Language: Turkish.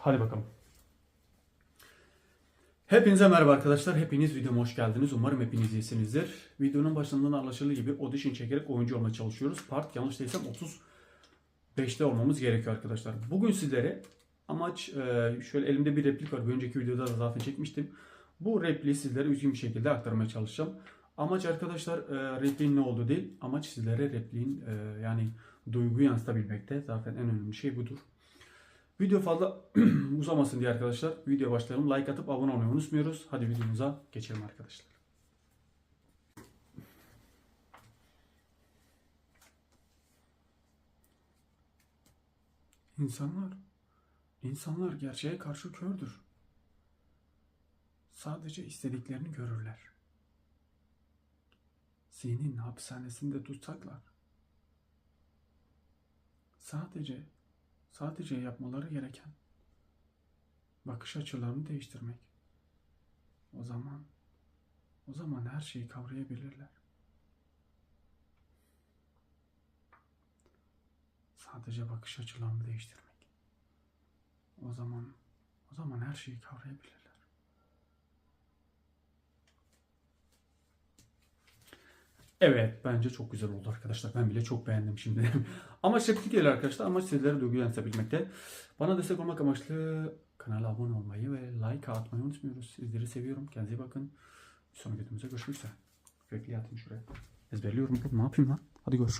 Hadi bakalım. Hepinize merhaba arkadaşlar. Hepiniz videoma hoş geldiniz. Umarım hepiniz iyisinizdir. Videonun başından anlaşıldığı gibi audition çekerek oyuncu olmaya çalışıyoruz. Part yanlış değilsem 35'te olmamız gerekiyor arkadaşlar. Bugün sizlere amaç e, şöyle elimde bir replik var. Bir önceki videoda da zaten çekmiştim. Bu repliği sizlere üzgün bir şekilde aktarmaya çalışacağım. Amaç arkadaşlar e, repliğin ne olduğu değil. Amaç sizlere repliğin e, yani duyguyu yansıtabilmekte. Zaten en önemli şey budur. Video fazla uzamasın diye arkadaşlar. Video başlayalım. Like atıp abone olmayı unutmuyoruz. Hadi videomuza geçelim arkadaşlar. İnsanlar, insanlar gerçeğe karşı kördür. Sadece istediklerini görürler. Zihnin hapishanesinde tutsaklar. Sadece Sadece yapmaları gereken bakış açılarını değiştirmek. O zaman o zaman her şeyi kavrayabilirler. Sadece bakış açılarını değiştirmek. O zaman o zaman her şeyi kavrayabilirler. Evet bence çok güzel oldu arkadaşlar. Ben bile çok beğendim şimdi. Amaç replik değil arkadaşlar. Amaç sizlere duygu yansıtabilmekte. Bana destek olmak amaçlı kanala abone olmayı ve like atmayı unutmuyoruz. Sizleri seviyorum. Kendinize bakın. Bir sonraki videomuzda görüşmek üzere. Repliği atayım şuraya. Ezberliyorum. Ne yapayım lan? Hadi görüşürüz.